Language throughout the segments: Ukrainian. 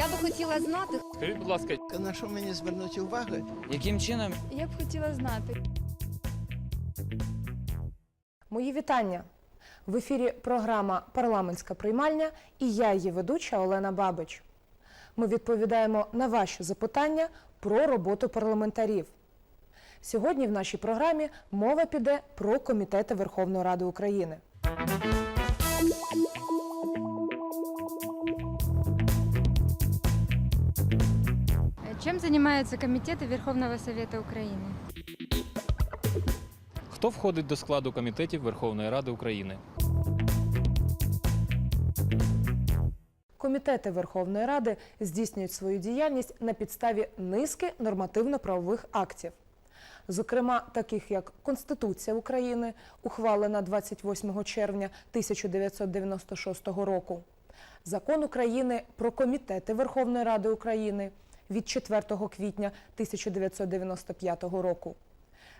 Я би хотіла знати, Скажіть, будь ласка, На що мені звернути увагу? яким чином Я б хотіла знати. Мої вітання. В ефірі програма Парламентська приймальня і я, її ведуча Олена Бабич. Ми відповідаємо на ваші запитання про роботу парламентарів. Сьогодні в нашій програмі мова піде про комітети Верховної Ради України. Чем занимаются комитеты Верховного Совета Украины? хто входить до складу комітетів Верховної Ради України? Комітети Верховної Ради здійснюють свою діяльність на підставі низки нормативно-правових актів, зокрема таких як Конституція України, ухвалена 28 червня 1996 року, Закон України про комітети Верховної Ради України від 4 квітня 1995 року.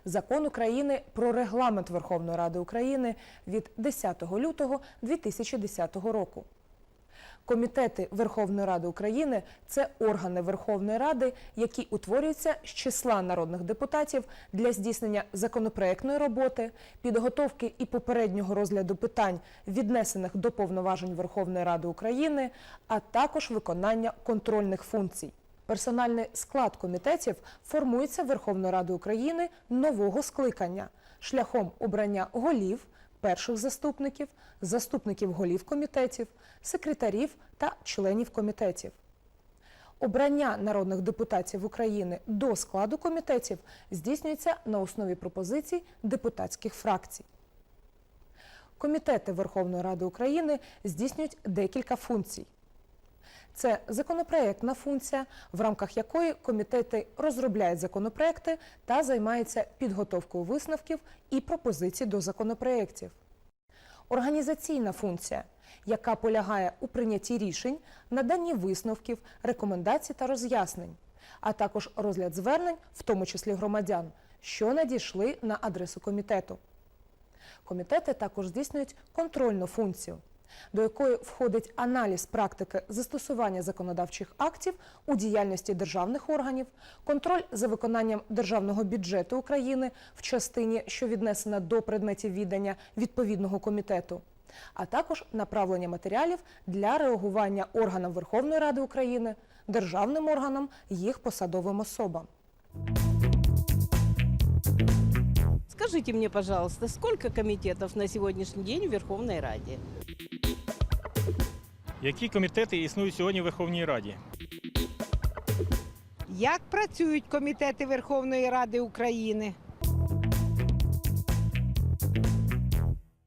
Закон України про регламент Верховної Ради України від 10 лютого 2010 року. Комітети Верховної Ради України це органи Верховної Ради, які утворюються з числа народних депутатів для здійснення законопроектної роботи, підготовки і попереднього розгляду питань, віднесених до повноважень Верховної Ради України, а також виконання контрольних функцій. Персональний склад комітетів формується Верховною Радою України нового скликання шляхом обрання голів, перших заступників, заступників голів комітетів, секретарів та членів комітетів. Обрання народних депутатів України до складу комітетів здійснюється на основі пропозицій депутатських фракцій. Комітети Верховної Ради України здійснюють декілька функцій. Це законопроектна функція, в рамках якої комітети розробляють законопроекти та займаються підготовкою висновків і пропозицій до законопроєктів. Організаційна функція, яка полягає у прийнятті рішень, наданні висновків, рекомендацій та роз'яснень, а також розгляд звернень, в тому числі громадян, що надійшли на адресу комітету. Комітети також здійснюють контрольну функцію, до якої входить аналіз практики застосування законодавчих актів у діяльності державних органів, контроль за виконанням державного бюджету України в частині, що віднесена до предметів віддання відповідного комітету, а також направлення матеріалів для реагування органам Верховної Ради України, державним органам, їх посадовим особам. Скажите мне, пожалуйста, сколько комитетов на сегодняшний день в Верховной Раде? Які комітети існують сьогодні в Верховній Раді? Як працюють комітети Верховної Ради України?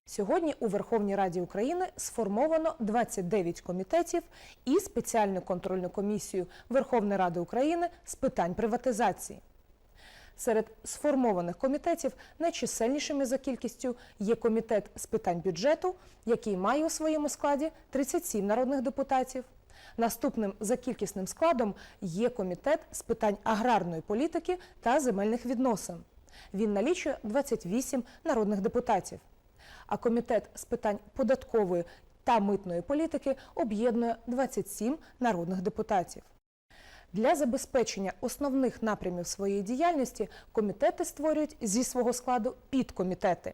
Сьогодні у Верховній Раді України сформовано 29 комітетів і спеціальну контрольну комісію Верховної Ради України з питань приватизації. Серед сформованих комітетів найчисельнішими за кількістю є комітет з питань бюджету, який має у своєму складі 37 народних депутатів. Наступним за кількісним складом є комітет з питань аграрної політики та земельних відносин. Він налічує 28 народних депутатів. А комітет з питань податкової та митної політики об'єднує 27 народних депутатів. Для забезпечення основних напрямів своєї діяльності комітети створюють зі свого складу підкомітети.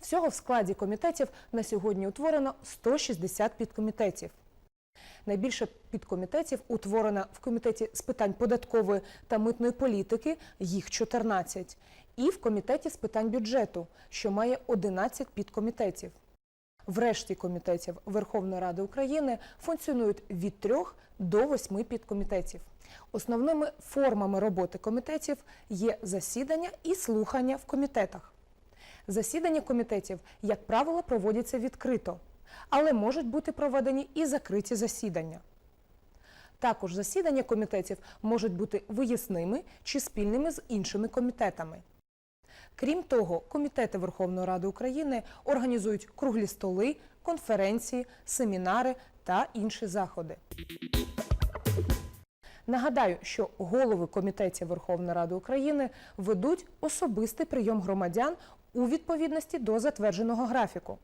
Всього в складі комітетів на сьогодні утворено 160 підкомітетів. Найбільше підкомітетів утворено в комітеті з питань податкової та митної політики, їх 14, і в комітеті з питань бюджету, що має 11 підкомітетів. В решті комітетів Верховної Ради України функціонують від 3 до 8 підкомітетів. Основними формами роботи комітетів є засідання і слухання в комітетах. Засідання комітетів, як правило, проводяться відкрито, але можуть бути проведені і закриті засідання. Також засідання комітетів можуть бути виїзними чи спільними з іншими комітетами. Крім того, комітети Верховної Ради України організують круглі столи, конференції, семінари та інші заходи. Нагадаю, що голови комітетів Верховної Ради України ведуть особистий прийом громадян у відповідності до затвердженого графіку.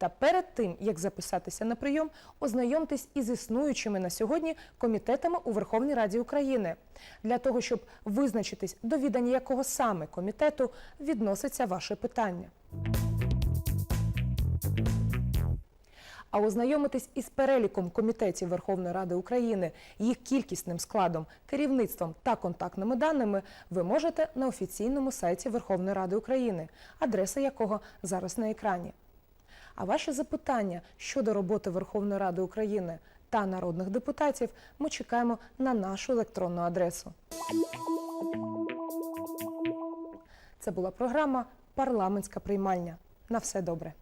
Та перед тим, як записатися на прийом, ознайомтесь із існуючими на сьогодні комітетами у Верховній Раді України для того, щоб визначитись, до відання якого саме комітету відноситься ваше питання. А ознайомитись із переліком комітетів Верховної Ради України, їх кількісним складом, керівництвом та контактними даними ви можете на офіційному сайті Верховної Ради України, адреса якого зараз на екрані. А ваші запитання щодо роботи Верховної Ради України та народних депутатів ми чекаємо на нашу електронну адресу. Це була програма Парламентська приймальня. На все добре.